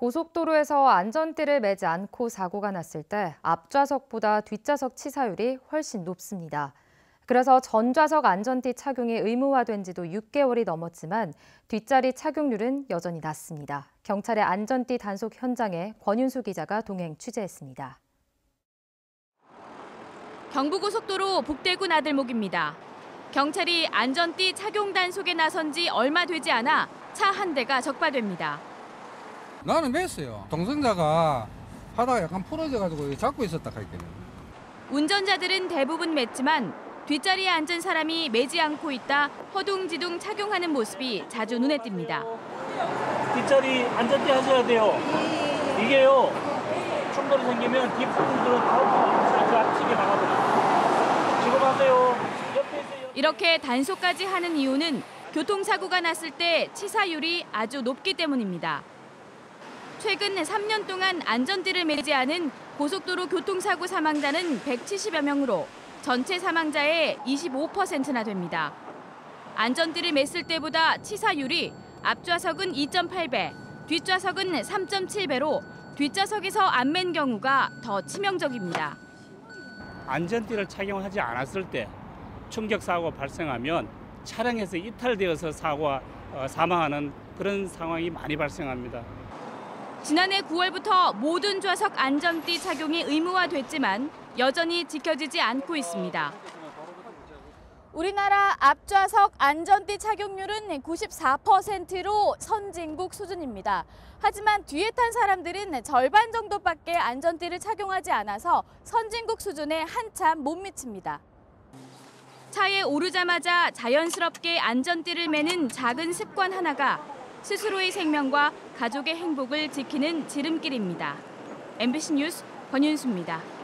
고속도로에서 안전띠를 매지 않고 사고가 났을 때 앞좌석보다 뒷좌석 치사율이 훨씬 높습니다. 그래서 전좌석 안전띠 착용이 의무화된 지도 6개월이 넘었지만 뒷자리 착용률은 여전히 낮습니다. 경찰의 안전띠 단속 현장에 권윤수 기자가 동행 취재했습니다. 경부고속도로 북대구 나들목입니다. 경찰이 안전띠 착용 단속에 나선 지 얼마 되지 않아 차 한 대가 적발됩니다. 나는 맸어요. 동승자가 하다가 약간 풀어져가지고 잡고 있었다 할게요. 운전자들은 대부분 맸지만 뒷자리에 앉은 사람이 매지 않고 있다 허둥지둥 착용하는 모습이 자주 눈에 띕니다. 뒷자리 안전띠 하셔야 돼요. 이게요 충돌이 생기면 뒷부분들은 다그 앞치게 막아버려요. 지금 하세요. 이렇게 단속까지 하는 이유는 교통사고가 났을 때 치사율이 아주 높기 때문입니다. 최근 3년 동안 안전띠를 매지 않은 고속도로 교통사고 사망자는 170여 명으로 전체 사망자의 25%나 됩니다. 안전띠를 맸을 때보다 치사율이 앞좌석은 2.8배, 뒷좌석은 3.7배로 뒷좌석에서 안 맨 경우가 더 치명적입니다. 안전띠를 착용하지 않았을 때 충격 사고 발생하면 차량에서 이탈되어서 사고와 어, 사망하는 그런 상황이 많이 발생합니다. 지난해 9월부터 모든 좌석 안전띠 착용이 의무화됐지만 여전히 지켜지지 않고 있습니다. 우리나라 앞좌석 안전띠 착용률은 94%로 선진국 수준입니다. 하지만 뒤에 탄 사람들은 절반 정도밖에 안전띠를 착용하지 않아서 선진국 수준에 한참 못 미칩니다. 차에 오르자마자 자연스럽게 안전띠를 매는 작은 습관 하나가 스스로의 생명과 가족의 행복을 지키는 지름길입니다. MBC 뉴스 권윤수입니다.